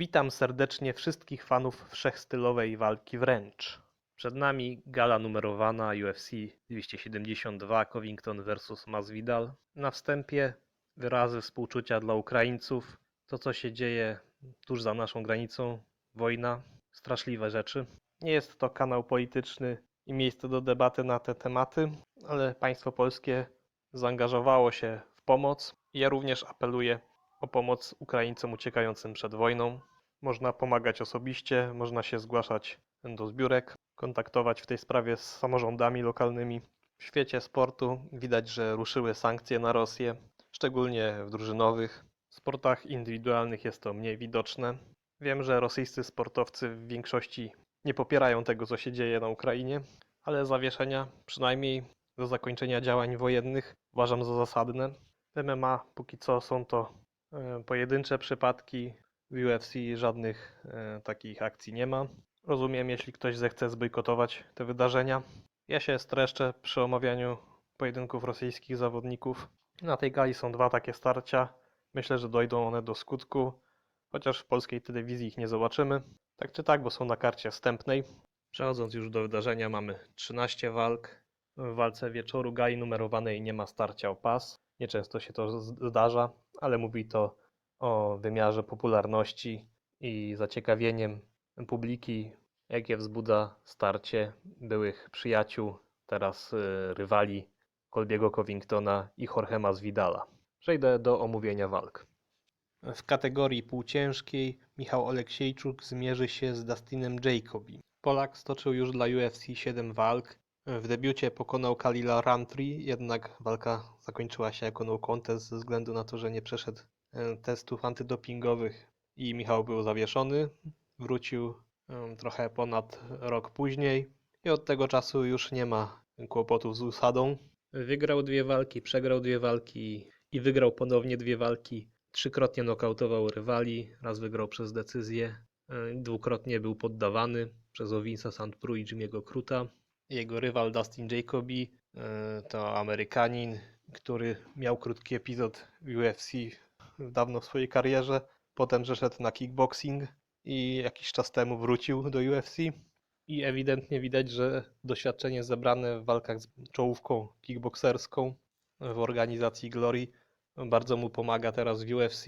Witam serdecznie wszystkich fanów wszechstylowej walki wręcz. Przed nami gala numerowana UFC 272 Covington vs Masvidal. Na wstępie wyrazy współczucia dla Ukraińców. To, co się dzieje tuż za naszą granicą, wojna, straszliwe rzeczy. Nie jest to kanał polityczny i miejsce do debaty na te tematy, ale państwo polskie zaangażowało się w pomoc. Ja również apeluję o pomoc Ukraińcom uciekającym przed wojną. Można pomagać osobiście, można się zgłaszać do zbiórek, kontaktować w tej sprawie z samorządami lokalnymi. W świecie sportu widać, że ruszyły sankcje na Rosję, szczególnie w drużynowych. W sportach indywidualnych jest to mniej widoczne. Wiem, że rosyjscy sportowcy w większości nie popierają tego, co się dzieje na Ukrainie, ale zawieszenia, przynajmniej do zakończenia działań wojennych, uważam za zasadne. W MMA póki co są to e, pojedyncze przypadki. W UFC żadnych e, takich akcji nie ma. Rozumiem, jeśli ktoś zechce zbojkotować te wydarzenia. Ja się streszczę przy omawianiu pojedynków rosyjskich zawodników. Na tej gali są dwa takie starcia. Myślę, że dojdą one do skutku, chociaż w polskiej telewizji ich nie zobaczymy. Tak czy tak, bo są na karcie wstępnej. Przechodząc już do wydarzenia, mamy 13 walk. W walce wieczoru gali numerowanej nie ma starcia o pas. Nieczęsto się to zdarza, ale mówi to o wymiarze popularności i zaciekawieniem publiki, jakie wzbudza starcie byłych przyjaciół, teraz y, rywali Colbiego Covingtona i Jorge Masvidala. Przejdę do omówienia walk. W kategorii półciężkiej Michał Oleksiejczuk zmierzy się z Dustinem Jacobi. Polak stoczył już dla UFC 7 walk. W debiucie pokonał Kalila Rantri, jednak walka zakończyła się jako no contest ze względu na to, że nie przeszedł testów antydopingowych i Michał był zawieszony. Wrócił em, trochę ponad rok później i od tego czasu już nie ma kłopotów z usadą. Wygrał dwie walki, przegrał dwie walki i wygrał ponownie dwie walki. Trzykrotnie nokautował rywali, raz wygrał przez decyzję, e, dwukrotnie był poddawany przez Ovinsa St. Preux i Jimmy'ego Kruta. Jego rywal Dustin Jacobi e, to Amerykanin, który miał krótki epizod w UFC dawno w swojej karierze. Potem przeszedł na kickboxing i jakiś czas temu wrócił do UFC. I ewidentnie widać, że doświadczenie zebrane w walkach z czołówką kickboxerską w organizacji Glory bardzo mu pomaga teraz w UFC.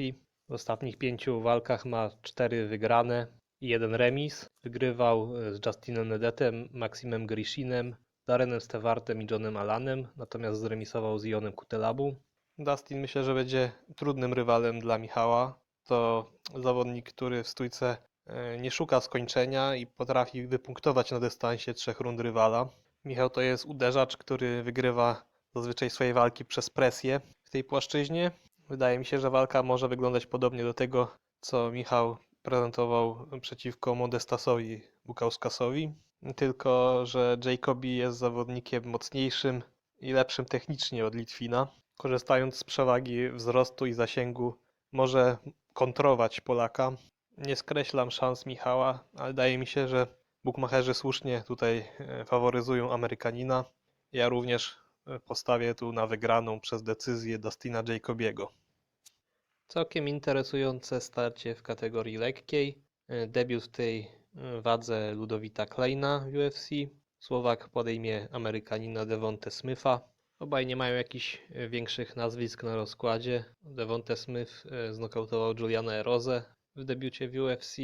W ostatnich pięciu walkach ma cztery wygrane i jeden remis. Wygrywał e, z Justinem Nedetem, Maximem Grishinem, Darenem Stewartem i Johnem Alanem, natomiast zremisował z Ionem Kutelabu. Dustin myślę, że będzie trudnym rywalem dla Michała. To zawodnik, który w stójce e, nie szuka skończenia i potrafi wypunktować na dystansie trzech rund rywala. Michał to jest uderzacz, który wygrywa zazwyczaj swoje walki przez presję w tej płaszczyźnie. Wydaje mi się, że walka może wyglądać podobnie do tego, co Michał prezentował przeciwko Modestasowi Bukauskasowi. Tylko, że Jacobi jest zawodnikiem mocniejszym i lepszym technicznie od Litwina. Korzystając z przewagi wzrostu i zasięgu, może kontrować Polaka. Nie skreślam szans Michała, ale wydaje mi się, że bukmacherzy słusznie tutaj e, faworyzują Amerykanina. Ja również e, postawię tu na wygraną przez decyzję Dustina Jacobiego. Całkiem interesujące starcie w kategorii lekkiej. E, Debiut w tej wadze Ludowita Kleina w UFC. Słowak podejmie Amerykanina Devonte Smitha. Obaj nie mają jakichś e, większych nazwisk na rozkładzie. Devonte Smith e, znokautował Juliana Erozę w debiucie w UFC.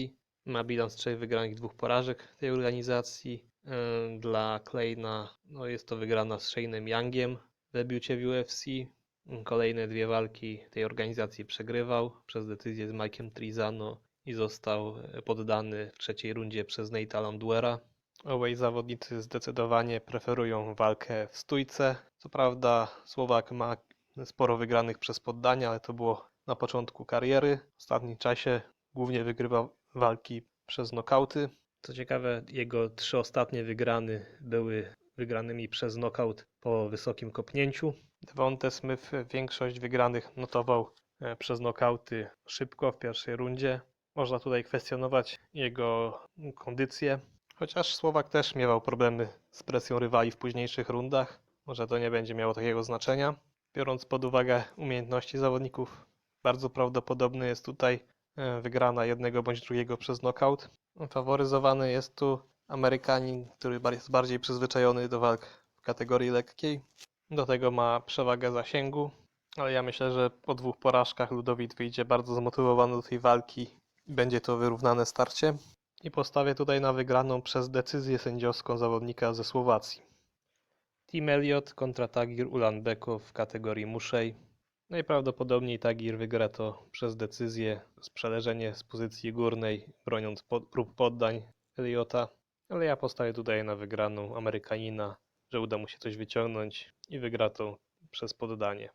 Ma bilans trzech wygranych, dwóch porażek tej organizacji. E, Dla Kleina no jest to wygrana z Shane'em Youngiem w debiucie w UFC. Kolejne dwie walki tej organizacji przegrywał przez decyzję z Mike'em Trizano i został poddany w trzeciej rundzie przez Nate'a Landweera. Obaj zawodnicy zdecydowanie preferują walkę w stójce. Co prawda Słowak ma sporo wygranych przez poddania, ale to było na początku kariery. W ostatnim czasie głównie wygrywa walki przez nokauty. Co ciekawe, jego trzy ostatnie wygrany były wygranymi przez nokaut po wysokim kopnięciu. Devonte Smith większość wygranych notował e, przez nokauty szybko w pierwszej rundzie. Można tutaj kwestionować jego kondycję, chociaż Słowak też miewał problemy z presją rywali w późniejszych rundach. Może to nie będzie miało takiego znaczenia. Biorąc pod uwagę umiejętności zawodników, bardzo prawdopodobny jest tutaj e, wygrana jednego bądź drugiego przez knockout. Faworyzowany jest tu Amerykanin, który jest bardziej przyzwyczajony do walk w kategorii lekkiej. Do tego ma przewagę zasięgu, ale ja myślę, że po dwóch porażkach Ludowit wyjdzie bardzo zmotywowany do tej walki będzie to wyrównane starcie. I postawię tutaj na wygraną przez decyzję sędziowską zawodnika ze Słowacji. Team Elliot kontra Tagir Ulanbeko w kategorii muszej. Najprawdopodobniej Tagir wygra to przez decyzję, sprzeleżenie z pozycji górnej, broniąc pod, prób poddań Eliota, ale ja postawię tutaj na wygraną Amerykanina, że uda mu się coś wyciągnąć i wygra to przez poddanie.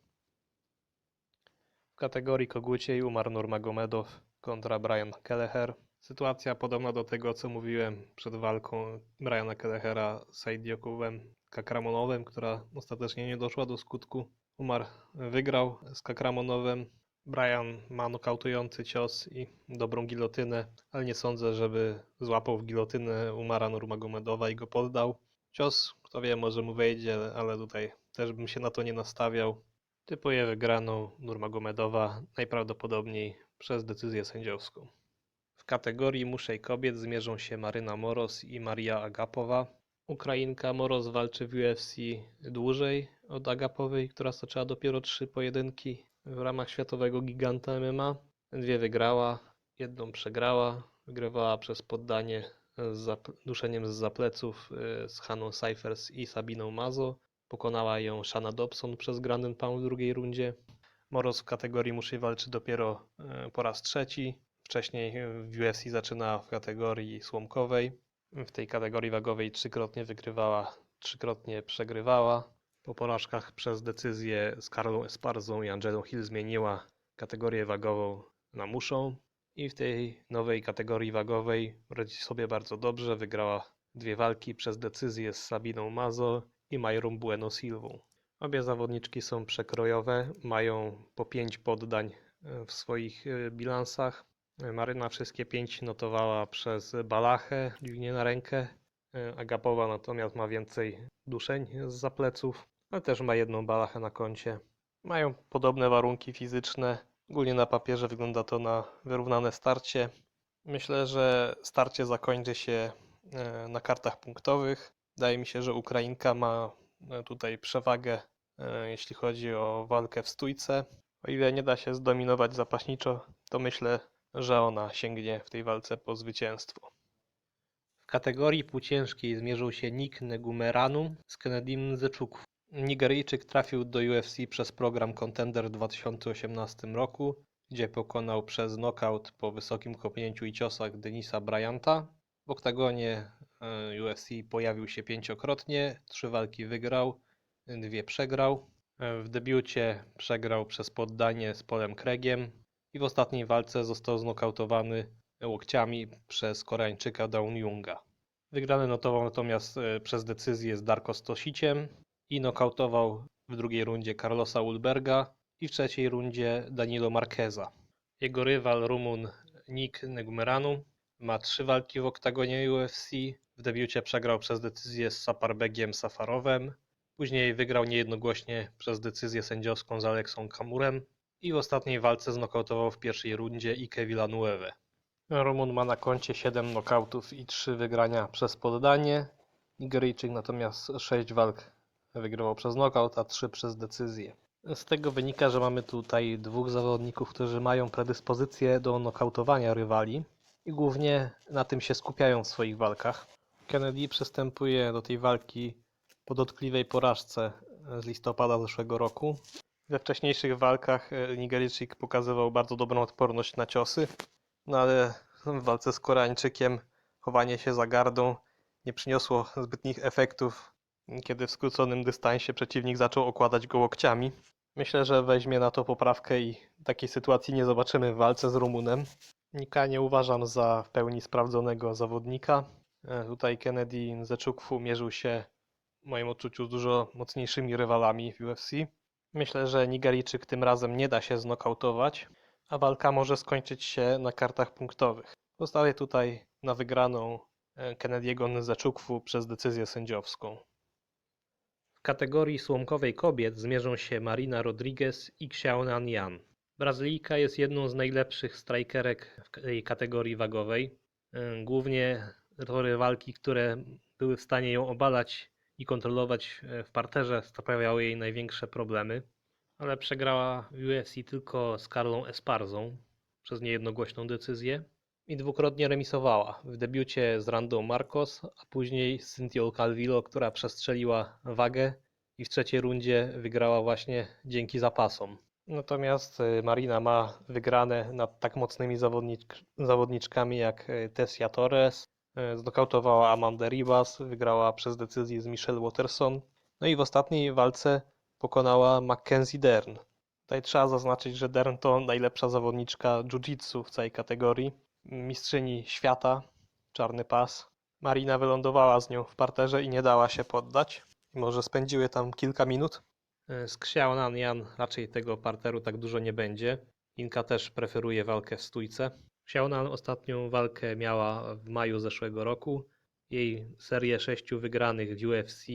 W kategorii koguciej umarł Nurmagomedow kontra Brian Kelleher. Sytuacja podobna do tego, co mówiłem przed walką Briana Kellehera z Saidiokowem Kakramonowem, która ostatecznie nie doszła do skutku. Umar wygrał z Kakramonowem. Brian ma nokautujący cios i dobrą gilotynę, ale nie sądzę, żeby złapał w gilotynę Umara Nurmagomedowa i go poddał. Cios, kto wie, może mu wejdzie, ale tutaj też bym się na to nie nastawiał. Typuję wygraną Nurmagomedowa najprawdopodobniej przez decyzję sędziowską. W kategorii muszej kobiet zmierzą się Maryna Moros i Maria Agapowa. Ukrainka Moros walczy w UFC dłużej od Agapowej, która stoczyła dopiero trzy pojedynki w ramach światowego giganta MMA. Dwie wygrała, jedną przegrała. Wygrywała przez poddanie z duszeniem z zapleców y, z Haną Cyphers i Sabiną Mazo. Pokonała ją Shana Dobson przez Grand and Pound w drugiej rundzie. Moros w kategorii muszej walczy dopiero y, po raz trzeci. Wcześniej w UFC zaczyna w kategorii słomkowej. W tej kategorii wagowej trzykrotnie wygrywała, trzykrotnie przegrywała. Po porażkach przez decyzję z Karlą Esparzą i Angelą Hill zmieniła kategorię wagową na muszą. I w tej nowej kategorii wagowej radzi sobie bardzo dobrze. Wygrała dwie walki przez decyzję z Sabiną Mazo i Majrą Bueno Silvą. Obie zawodniczki są przekrojowe, mają po pięć poddań w swoich e, bilansach. Maryna wszystkie pięć notowała przez balachę, dźwignię na rękę. E, Agapowa natomiast ma więcej duszeń z zapleców, ale też ma jedną balachę na koncie. Mają podobne warunki fizyczne. Ogólnie na papierze wygląda to na wyrównane starcie. Myślę, że starcie zakończy się e, na kartach punktowych. Wydaje mi się, że Ukrainka ma e, tutaj przewagę, jeśli chodzi o walkę w stójce. O ile nie da się zdominować zapaśniczo, to myślę, że ona sięgnie w tej walce po zwycięstwo. W kategorii półciężkiej zmierzył się Nick Negumeranu z Kennedym Zeczuków. Nigeryjczyk trafił do UFC przez program Contender w 2018 roku, gdzie pokonał przez knockout po wysokim kopnięciu i ciosach Denisa Bryanta. W oktagonie e, UFC pojawił się pięciokrotnie, trzy walki wygrał, dwie przegrał. E, W debiucie przegrał przez poddanie z Polem Craigiem i w ostatniej walce został znokautowany łokciami przez Koreańczyka Dawn Junga. Wygrany notował natomiast e, przez decyzję z Darko Stosiciem i nokautował w drugiej rundzie Carlosa Ulberga i w trzeciej rundzie Danilo Marqueza. Jego rywal Rumun Nick Negumeranu ma trzy walki w oktagonie UFC. W debiucie przegrał przez decyzję z Saparbegiem Safarowem. Później wygrał niejednogłośnie przez decyzję sędziowską z Aleksą Kamurem i w ostatniej walce znokautował w pierwszej rundzie Ike Villanueve. Rumun ma na koncie 7 nokautów i 3 wygrania przez poddanie. Nigeryjczyk natomiast 6 walk wygrywał przez nokaut, a 3 przez decyzję. Z tego wynika, że mamy tutaj dwóch zawodników, którzy mają predyspozycję do nokautowania rywali i głównie na tym się skupiają w swoich walkach. Kennedy przystępuje do tej walki po dotkliwej porażce z listopada zeszłego roku. We wcześniejszych walkach e, Nigeryjczyk pokazywał bardzo dobrą odporność na ciosy, no ale w walce z Koreańczykiem chowanie się za gardą nie przyniosło zbytnich efektów, kiedy w skróconym dystansie przeciwnik zaczął okładać go łokciami. Myślę, że weźmie na to poprawkę i takiej sytuacji nie zobaczymy w walce z Rumunem. Nika nie uważam za w pełni sprawdzonego zawodnika. E, Tutaj Kennedy Zeczukwu mierzył się w moim odczuciu z dużo mocniejszymi rywalami w UFC. Myślę, że Nigeryjczyk tym razem nie da się znokautować, a walka może skończyć się na kartach punktowych. Postawię tutaj na wygraną e, Kennedy'ego Nzeczukwu przez decyzję sędziowską. W kategorii słomkowej kobiet zmierzą się Marina Rodriguez i Xiaonan Yan. Brazylijka jest jedną z najlepszych strajkerek w tej kategorii wagowej. Yy, Głównie tory walki, które były w stanie ją obalać i kontrolować e, w parterze, sprawiały jej największe problemy. Ale przegrała w UFC tylko z Carlą Esparzą przez niejednogłośną decyzję i dwukrotnie remisowała. W debiucie z Randą Marcos, a później z Cynthią Calvillo, która przestrzeliła wagę i w trzeciej rundzie wygrała właśnie dzięki zapasom. Natomiast y, Marina ma wygrane nad tak mocnymi zawodnicz- zawodniczkami jak y, Tessia Torres, znokautowała Amanda Ribas, wygrała przez decyzję z Michelle Watterson, no i w ostatniej walce pokonała Mackenzie Dern. Tutaj trzeba zaznaczyć, że Dern to najlepsza zawodniczka jiu-jitsu w całej kategorii, mistrzyni świata, czarny pas. Marina wylądowała z nią w parterze i nie dała się poddać. Mimo, że spędziły tam kilka minut. E, Z Xiaonan Yan raczej tego parteru tak dużo nie będzie. Inka też preferuje walkę w stójce. Xiaonan ostatnią walkę miała w maju zeszłego roku. Jej serię sześciu wygranych w UFC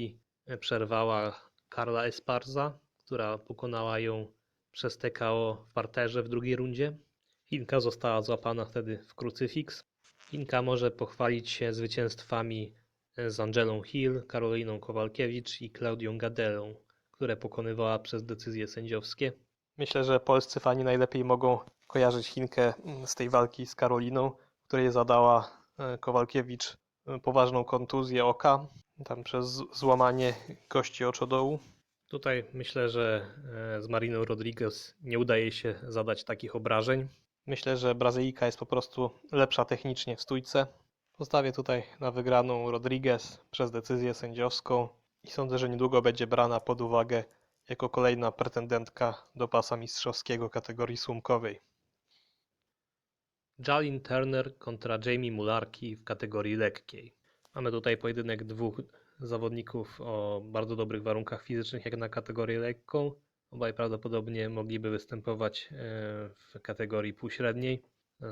przerwała Carla Esparza, która pokonała ją przez TKO w parterze w drugiej rundzie. Inka została złapana wtedy w krucyfiks. Inka może pochwalić się zwycięstwami z Angelą Hill, Karoliną Kowalkiewicz i Klaudią Gadelą, które pokonywała przez decyzje sędziowskie. Myślę, że polscy fani najlepiej mogą kojarzyć Chinkę mm, z tej walki z Karoliną, której zadała e, Kowalkiewicz e, poważną kontuzję oka, tam przez złamanie kości oczodołu. Tutaj myślę, że e, z Mariną Rodriguez nie udaje się zadać takich obrażeń. Myślę, że Brazylijka jest po prostu lepsza technicznie w stójce. Postawię tutaj na wygraną Rodriguez przez decyzję sędziowską i sądzę, że niedługo będzie brana pod uwagę jako kolejna pretendentka do pasa mistrzowskiego kategorii słomkowej. Jalin Turner kontra Jamie Mularki w kategorii lekkiej. Mamy tutaj pojedynek dwóch zawodników o bardzo dobrych warunkach fizycznych jak na kategorię lekką. Obaj prawdopodobnie mogliby występować e, w kategorii półśredniej.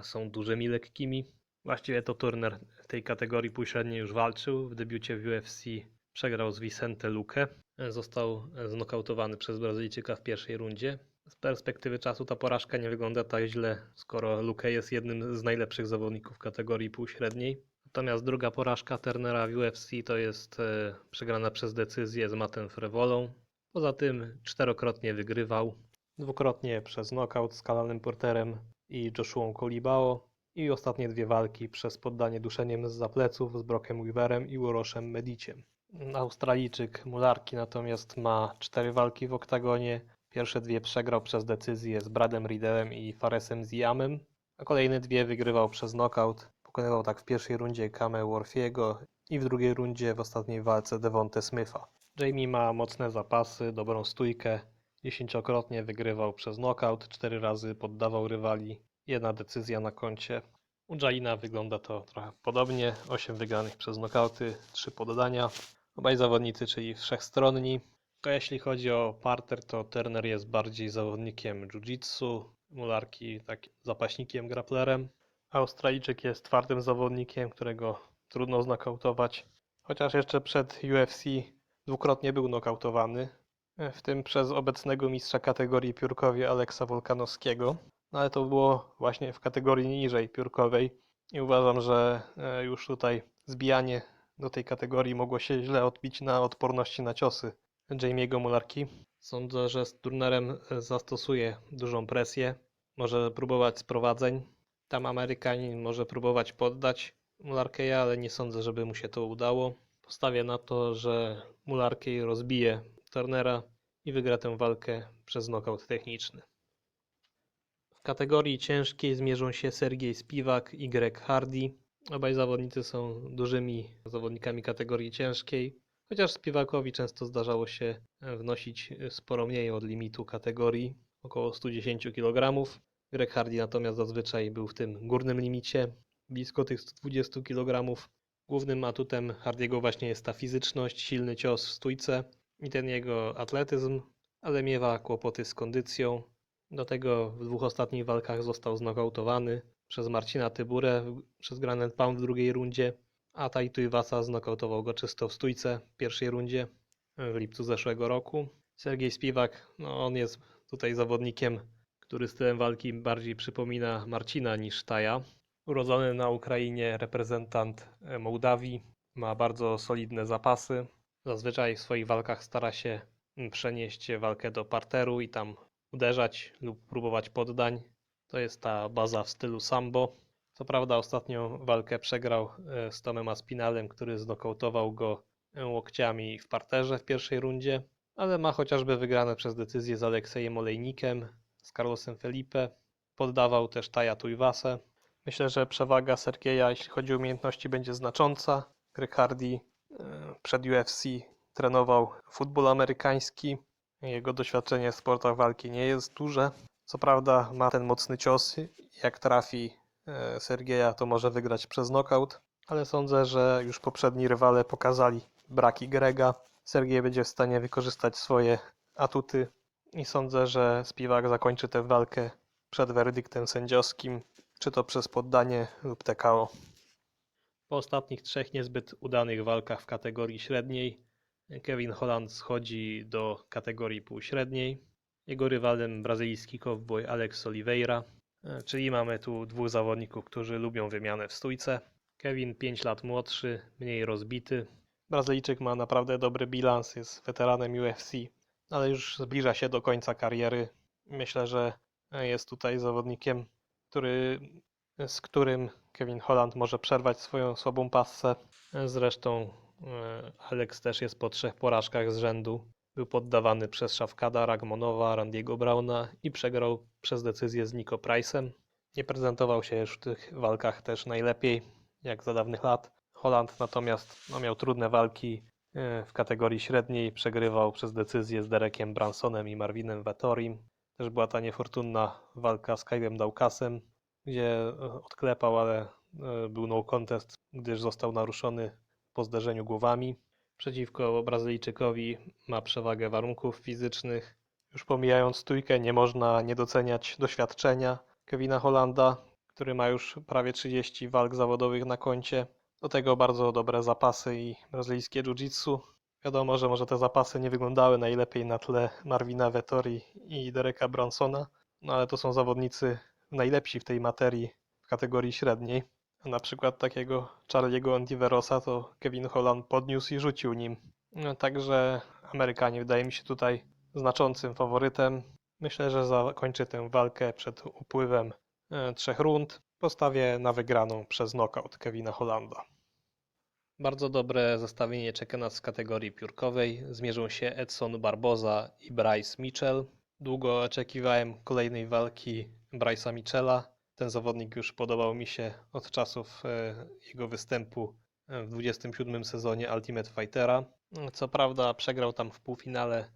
Są dużymi lekkimi. Właściwie to Turner w tej kategorii półśredniej już walczył. W debiucie w UFC przegrał z Vicente Luque. Został znokautowany przez Brazylijczyka w pierwszej rundzie. Z perspektywy czasu ta porażka nie wygląda tak źle, skoro Luque jest jednym z najlepszych zawodników kategorii półśredniej. Natomiast druga porażka Turnera w UFC to jest e, przegrana przez decyzję z Mattem Frevolą. Poza tym czterokrotnie wygrywał, dwukrotnie przez knockout z Kalanem Porterem i Joshuą Kolibao i ostatnie dwie walki przez poddanie duszeniem z zapleców z Brockiem Weaverem i Uroszem Mediciem. Australijczyk Mularki natomiast ma cztery walki w oktagonie. Pierwsze dwie przegrał przez decyzję z Bradem Riddlem i Faresem Ziamem, a kolejne dwie wygrywał przez knockout. Pokonywał tak w pierwszej rundzie Kamę Warfiego i w drugiej rundzie w ostatniej walce Devonte Smitha. Jamie ma mocne zapasy, dobrą stójkę, dziesięciokrotnie wygrywał przez knockout, cztery razy poddawał rywali, jedna decyzja na koncie. U Jalina wygląda to trochę podobnie, 8 wygranych przez knockouty, 3 poddania. Obaj zawodnicy, czyli wszechstronni. To jeśli chodzi o parter, to Turner jest bardziej zawodnikiem jiu-jitsu, Mularki takim zapaśnikiem, grapplerem. Australijczyk jest twardym zawodnikiem, którego trudno znokautować. Chociaż jeszcze przed UFC dwukrotnie był nokautowany, w tym przez obecnego mistrza kategorii piórkowej Aleksa Wolkanowskiego. No ale to było właśnie w kategorii niżej piórkowej i uważam, że e, już tutaj zbijanie do tej kategorii mogło się źle odbić na odporności na ciosy Jamie'ego Mularki. Sądzę, że z turnerem e, zastosuje dużą presję, może próbować sprowadzeń. Tam Amerykanin może próbować poddać Mularkeja, ale nie sądzę, żeby mu się to udało. Postawię na to, że Mularkej rozbije Turnera i wygra tę walkę przez nokaut techniczny. W kategorii ciężkiej zmierzą się Sergiej Spiwak i Greg Hardy. Obaj zawodnicy są dużymi zawodnikami kategorii ciężkiej, chociaż Spiwakowi często zdarzało się wnosić sporo mniej od limitu kategorii, około 110 kg. Greg Hardy natomiast zazwyczaj był w tym górnym limicie, blisko tych 120 kg. Głównym atutem Hardiego właśnie jest ta fizyczność, silny cios w stójce i ten jego atletyzm, ale miewa kłopoty z kondycją. Do tego w dwóch ostatnich walkach został znokautowany przez Marcina Tyburę przez Granite Pound w drugiej rundzie, a Taito Iwasa znokautował go czysto w stójce w pierwszej rundzie w lipcu zeszłego roku. Sergiej Spiwak, no on jest tutaj zawodnikiem, który stylem walki bardziej przypomina Marcina niż Taja. Urodzony na Ukrainie reprezentant e, Mołdawii, ma bardzo solidne zapasy. Zazwyczaj w swoich walkach stara się mm, przenieść walkę do parteru i tam uderzać lub próbować poddań. To jest ta baza w stylu sambo. Co prawda ostatnią walkę przegrał e, z Tomem Aspinalem, który znokautował go e, łokciami w parterze w pierwszej rundzie, ale ma chociażby wygrane przez decyzję z Aleksejem Olejnikiem, z Carlosem Felipe. Poddawał też Taja Tuivasę. Myślę, że przewaga Sergieja, jeśli chodzi o umiejętności, będzie znacząca. Hardy e, przed UFC trenował futbol amerykański. Jego doświadczenie w sportach walki nie jest duże. Co prawda ma ten mocny cios. Jak trafi e, Sergieja, to może wygrać przez knockout, ale sądzę, że już poprzedni rywale pokazali braki Grega. Sergiej będzie w stanie wykorzystać swoje atuty i sądzę, że Spiwak zakończy tę walkę przed werdyktem sędziowskim, czy to przez poddanie lub TKO. Po ostatnich trzech niezbyt udanych walkach w kategorii średniej, Kevin Holland schodzi do kategorii półśredniej. Jego rywalem brazylijski kowboj Alex Oliveira, czyli mamy tu dwóch zawodników, którzy lubią wymianę w stójce. Kevin 5 lat młodszy, mniej rozbity. Brazylijczyk ma naprawdę dobry bilans, jest weteranem UFC, ale już zbliża się do końca kariery. Myślę, że jest tutaj zawodnikiem, który, z którym Kevin Holland może przerwać swoją słabą passę. Zresztą e, Alex też jest po trzech porażkach z rzędu. Był poddawany przez Szafkada, Ragmonowa, Randiego Brauna i przegrał przez decyzję z Nico Price'em. Nie prezentował się już w tych walkach też najlepiej, jak za dawnych lat. Holland natomiast no, miał trudne walki e, w kategorii średniej, przegrywał przez decyzję z Derekiem Bransonem i Marvinem Vettorim. Też była ta niefortunna walka z Kylem Daukasem, gdzie e, odklepał, ale e, był no contest, gdyż został naruszony po zderzeniu głowami. Przeciwko Brazylijczykowi ma przewagę warunków fizycznych. Już pomijając stójkę, nie można nie doceniać doświadczenia Kevina Hollanda, który ma już prawie 30 walk zawodowych na koncie. Do tego bardzo dobre zapasy i brazylijskie jiu-jitsu. Wiadomo, że może te zapasy nie wyglądały najlepiej na tle Marvina Vettori i Dereka Bransona, no ale to są zawodnicy najlepsi w tej materii w kategorii średniej. Na przykład takiego Charlie'ego Ontiverosa to Kevin Holland podniósł i rzucił nim. No, także Amerykanie wydaje mi się tutaj znaczącym faworytem. Myślę, że zakończy tę walkę przed upływem e, trzech rund. Postawię na wygraną przez knockout Kevina Hollanda. Bardzo dobre zestawienie czeka nas w kategorii piórkowej. Zmierzą się Edson Barboza i Bryce Mitchell. Długo oczekiwałem kolejnej walki Bryce'a Mitchella. Ten zawodnik już podobał mi się od czasów e, jego występu e, w 27 sezonie Ultimate Fightera. Co prawda przegrał tam w półfinale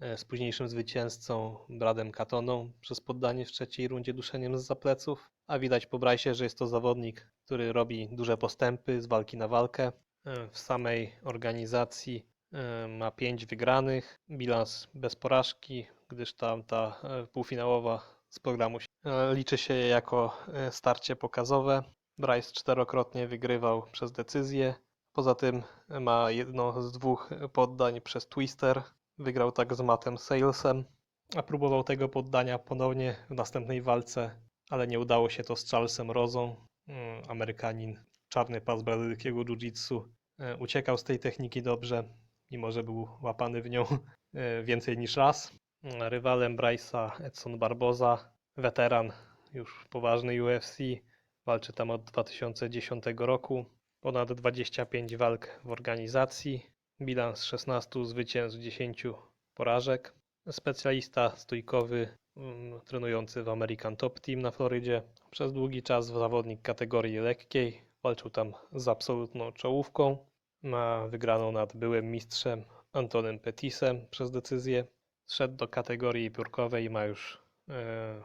e, z późniejszym zwycięzcą Bradem Katoną przez poddanie w trzeciej rundzie duszeniem z zapleców, a widać po Bryce'ie, że jest to zawodnik, który robi duże postępy z walki na walkę. W samej organizacji ma 5 wygranych, bilans bez porażki, gdyż tam ta półfinałowa z programu liczy się jako starcie pokazowe. Bryce czterokrotnie wygrywał przez decyzję. Poza tym ma jedno z dwóch poddań przez Twister. Wygrał tak z Mattem Salesem, a próbował tego poddania ponownie w następnej walce, ale nie udało się to z Charlesem Rozą. Amerykanin, czarny pas brazylijskiego jiu-jitsu, uciekał z tej techniki dobrze, mimo że był łapany w nią więcej niż raz. Rywalem Bryce'a Edson Barboza, weteran już poważny UFC, walczy tam od 2010 roku. Ponad 25 walk w organizacji, bilans 16 zwycięstw, 10 porażek. Specjalista stójkowy, mm, trenujący w American Top Team na Florydzie. Przez długi czas zawodnik kategorii lekkiej, walczył tam z absolutną czołówką. Ma wygraną nad byłym mistrzem Antonem Petisem przez decyzję. Zszedł do kategorii piórkowej, ma już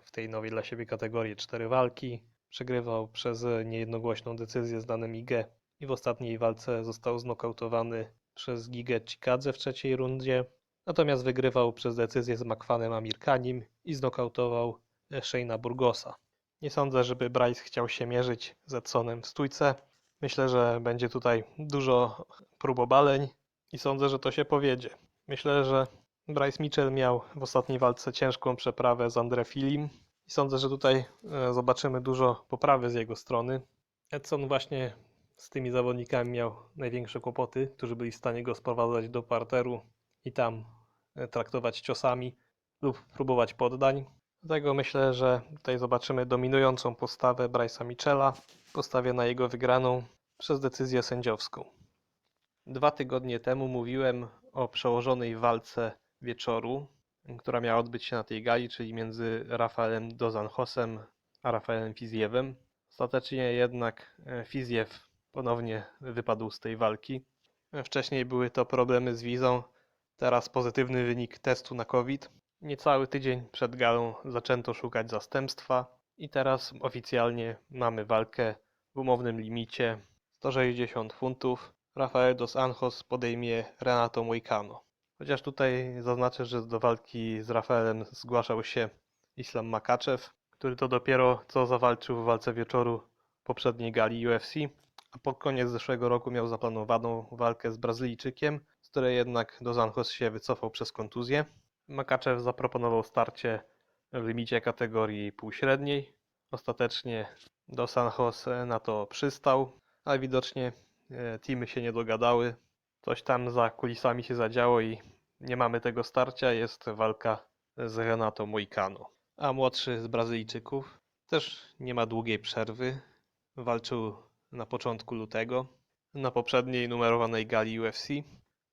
w tej nowej dla siebie kategorii cztery walki. Przegrywał przez niejednogłośną decyzję z danym IG i w ostatniej walce został znokautowany przez Gigę Cikadze w trzeciej rundzie. Natomiast wygrywał przez decyzję z Makwanem Amirkanim i znokautował Shayna Burgosa. Nie sądzę, żeby Bryce chciał się mierzyć z Edsonem w stójce. Myślę, że będzie tutaj dużo próbobaleń i sądzę, że to się powiedzie. Myślę, że Bryce Mitchell miał w ostatniej walce ciężką przeprawę z Andre Filim. I sądzę, że tutaj e, zobaczymy dużo poprawy z jego strony. Edson właśnie z tymi zawodnikami miał największe kłopoty, którzy byli w stanie go sprowadzać do parteru i tam e, traktować ciosami lub próbować poddań. Dlatego myślę, że tutaj zobaczymy dominującą postawę Bryce'a Michela. Postawię na jego wygraną przez decyzję sędziowską. Dwa tygodnie temu mówiłem o przełożonej walce wieczoru, która miała odbyć się na tej gali, czyli między Rafaelem Dozanjosem a Rafaelem Fizjewem. Ostatecznie jednak e, Fizjew ponownie wypadł z tej walki. E, Wcześniej były to problemy z wizą, teraz pozytywny wynik testu na COVID. Niecały tydzień przed galą zaczęto szukać zastępstwa i teraz oficjalnie mamy walkę w umownym limicie 160 funtów. Rafael dos Anjos podejmie Renato Moicano. Chociaż tutaj zaznaczę, że do walki z Rafaelem zgłaszał się Islam Makaczew, który to dopiero co zawalczył w walce wieczoru poprzedniej gali UFC, a pod koniec zeszłego roku miał zaplanowaną walkę z Brazylijczykiem, z której jednak dos Anjos się wycofał przez kontuzję. Makaczew zaproponował starcie w limicie kategorii półśredniej. Ostatecznie dos Anjos na to przystał, ale widocznie e, teamy się nie dogadały. Coś tam za kulisami się zadziało i nie mamy tego starcia. Jest walka z Renato Moicano. A młodszy z Brazylijczyków też nie ma długiej przerwy. Walczył na początku lutego na poprzedniej numerowanej gali UFC.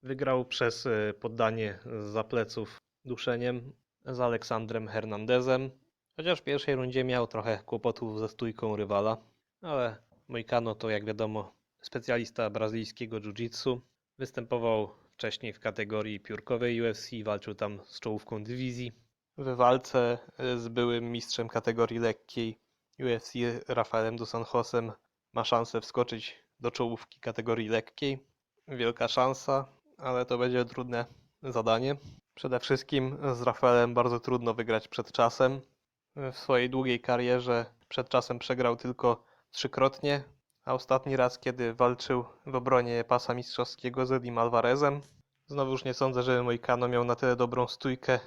Wygrał przez e, poddanie z pleców duszeniem z Aleksandrem Hernandezem. Chociaż w pierwszej rundzie miał trochę kłopotów ze stójką rywala, ale Moicano to jak wiadomo specjalista brazylijskiego jiu-jitsu. Występował wcześniej w kategorii piórkowej UFC, walczył tam z czołówką dywizji. W walce e, z byłym mistrzem kategorii lekkiej UFC Rafaelem dos Anjosem ma szansę wskoczyć do czołówki kategorii lekkiej. Wielka szansa, ale to będzie trudne zadanie. Przede wszystkim z Rafaelem bardzo trudno wygrać przed czasem. W swojej długiej karierze przed czasem przegrał tylko trzykrotnie, a ostatni raz, kiedy walczył w obronie pasa mistrzowskiego z Edim Alvarezem. Znowu już nie sądzę, że Moicano miał na tyle dobrą stójkę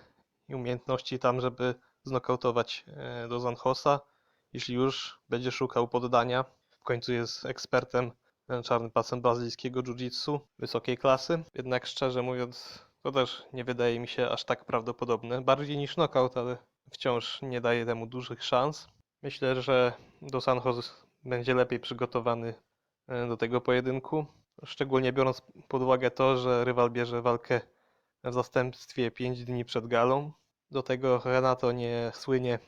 i umiejętności tam, żeby znokautować e, do Zanchosa. Jeśli już będzie szukał poddania, w końcu jest ekspertem czarnym pasem brazylijskiego jiu-jitsu wysokiej klasy. Jednak szczerze mówiąc, to też nie wydaje mi się aż tak prawdopodobne. Bardziej niż knockout, ale wciąż nie daje temu dużych szans. Myślę, że Dos Anjos będzie lepiej przygotowany e, do tego pojedynku. Szczególnie biorąc pod uwagę to, że rywal bierze walkę w zastępstwie 5 dni przed galą. Do tego Renato nie słynie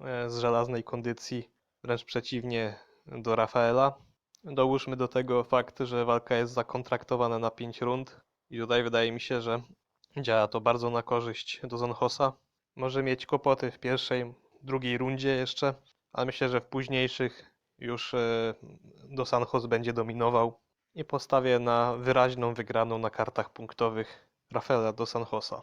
e, z żelaznej kondycji, wręcz przeciwnie do Rafaela. Dołóżmy do tego fakt, że walka jest zakontraktowana na 5 rund i tutaj wydaje mi się, że działa to bardzo na korzyść do Zonhosa. Może mieć kłopoty w pierwszej, drugiej rundzie jeszcze, ale myślę, że w późniejszych już e, Dos Anjos będzie dominował i postawię na wyraźną wygraną na kartach punktowych Rafaela Dos Anjosa.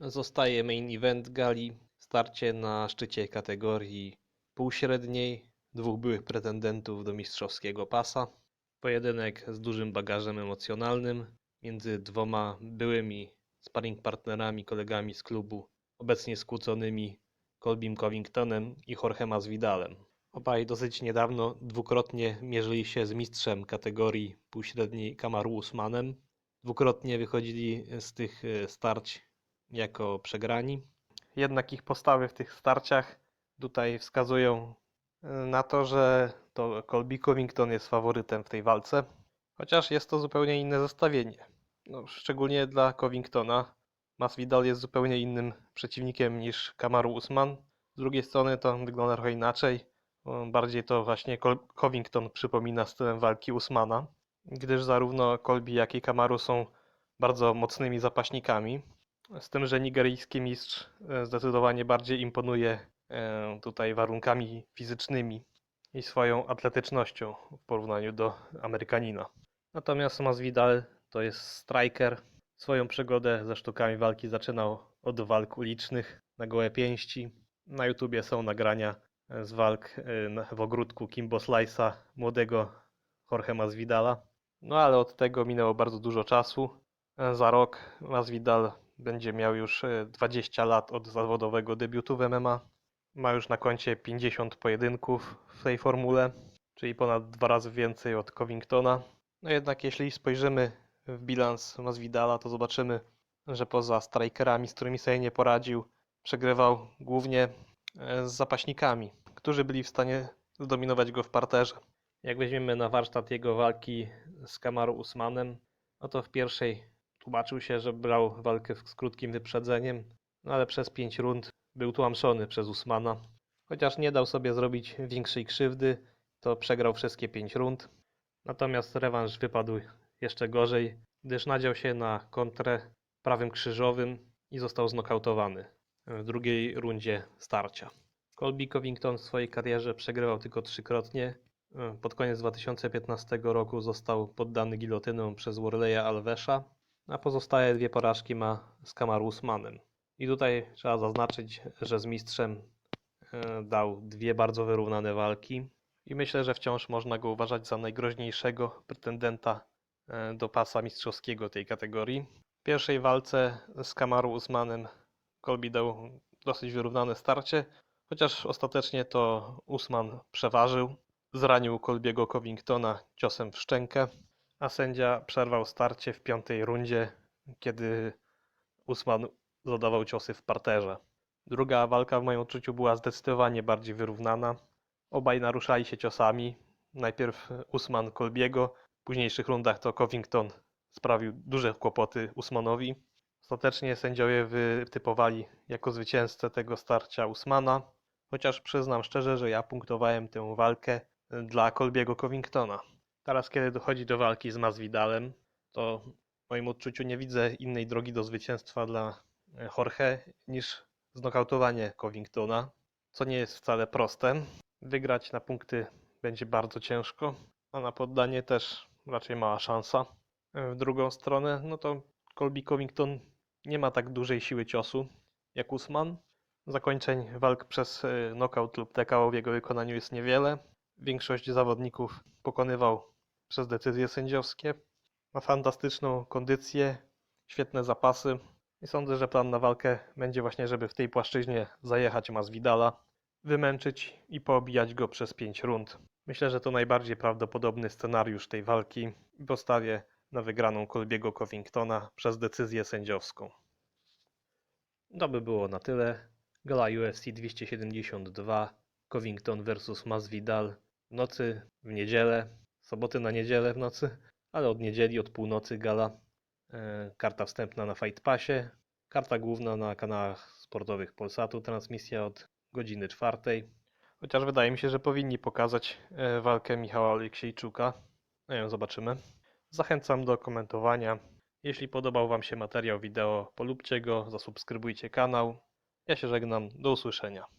Zostaje main event gali, starcie na szczycie kategorii półśredniej, dwóch byłych pretendentów do mistrzowskiego pasa. Pojedynek z dużym bagażem emocjonalnym między dwoma byłymi sparring partnerami, kolegami z klubu, obecnie skłóconymi Colbim Covingtonem i Jorge Masvidalem. Obaj dosyć niedawno dwukrotnie mierzyli się z mistrzem kategorii półśredniej Kamaru Usmanem. Dwukrotnie wychodzili z tych e, starć jako przegrani. Jednak ich postawy w tych starciach tutaj wskazują e, na to, że to Colby Covington jest faworytem w tej walce. Chociaż jest to zupełnie inne zestawienie. No, szczególnie dla Covingtona. Masvidal jest zupełnie innym przeciwnikiem niż Kamaru Usman. Z drugiej strony to wygląda trochę inaczej. Bardziej to właśnie Covington przypomina stylem walki Usmana, gdyż zarówno Colby, jak i Kamaru są bardzo mocnymi zapaśnikami. Z tym, że nigeryjski mistrz e, zdecydowanie bardziej imponuje e, tutaj warunkami fizycznymi i swoją atletycznością w porównaniu do Amerykanina. Natomiast Masvidal to jest striker. Swoją przygodę ze sztukami walki zaczynał od walk ulicznych na gołe pięści. Na YouTubie są nagrania z walk y, w ogródku Kimbo Slice'a, młodego Jorge Masvidala. No ale od tego minęło bardzo dużo czasu. E, Za rok Masvidal będzie miał już e, 20 lat od zawodowego debiutu w MMA. ma już na koncie 50 pojedynków w tej formule, czyli ponad dwa razy więcej od Covingtona. No jednak jeśli spojrzymy w bilans Masvidala, to zobaczymy, że poza strikerami, z którymi sobie nie poradził, przegrywał głównie e, z zapaśnikami, którzy byli w stanie zdominować go w parterze. Jak weźmiemy na warsztat jego walki z Kamaru Usmanem, no to w pierwszej tłumaczył się, że brał walkę z krótkim wyprzedzeniem, no ale przez pięć rund był tłamszony przez Usmana. Chociaż nie dał sobie zrobić większej krzywdy, to przegrał wszystkie pięć rund. Natomiast rewanż wypadł jeszcze gorzej, gdyż nadział się na kontrę prawym krzyżowym i został znokautowany w drugiej rundzie starcia. Colby Covington w swojej karierze przegrywał tylko trzykrotnie. Pod koniec 2015 roku został poddany gilotyną przez Warleya Alvesza, a pozostałe dwie porażki ma z Kamaru Usmanem. I tutaj trzeba zaznaczyć, że z mistrzem e, dał dwie bardzo wyrównane walki i myślę, że wciąż można go uważać za najgroźniejszego pretendenta e, do pasa mistrzowskiego tej kategorii. W pierwszej walce z Kamaru Usmanem Colby dał dosyć wyrównane starcie, chociaż ostatecznie to Usman przeważył. Zranił Colbiego Covingtona ciosem w szczękę, a sędzia przerwał starcie w piątej rundzie, kiedy Usman zadawał ciosy w parterze. Druga walka w moim odczuciu była zdecydowanie bardziej wyrównana. Obaj naruszali się ciosami. Najpierw Usman Kolbiego, w późniejszych rundach to Covington sprawił duże kłopoty Usmanowi. Ostatecznie sędziowie wytypowali jako zwycięzcę tego starcia Usmana, chociaż przyznam szczerze, że ja punktowałem tę walkę dla Kolbiego Covingtona. Teraz, kiedy dochodzi do walki z Masvidalem, to w moim odczuciu nie widzę innej drogi do zwycięstwa dla Jorge niż znokautowanie Covingtona, co nie jest wcale proste. Wygrać na punkty będzie bardzo ciężko, a na poddanie też raczej mała szansa. W drugą stronę, no to Colby Covington nie ma tak dużej siły ciosu jak Usman. Zakończeń walk przez y, knockout lub TKO w jego wykonaniu jest niewiele. Większość zawodników pokonywał przez decyzje sędziowskie. Ma fantastyczną kondycję, świetne zapasy i sądzę, że plan na walkę będzie właśnie, żeby w tej płaszczyźnie zajechać Masvidala, wymęczyć i poobijać go przez 5 rund. Myślę, że to najbardziej prawdopodobny scenariusz tej walki postawię na wygraną Colbiego Covingtona przez decyzję sędziowską. To by było na tyle. Gala UFC 272 Covington vs Masvidal w nocy w niedzielę, soboty na niedzielę w nocy, ale od niedzieli, od północy gala. E, Karta wstępna na Fight Passie, karta główna na kanałach sportowych Polsatu, transmisja od godziny czwartej. Chociaż wydaje mi się, że powinni pokazać e, walkę Michała Oleksiejczuka. No ją zobaczymy. Zachęcam do komentowania. Jeśli podobał Wam się materiał wideo, polubcie go, zasubskrybujcie kanał. Ja się żegnam, do usłyszenia.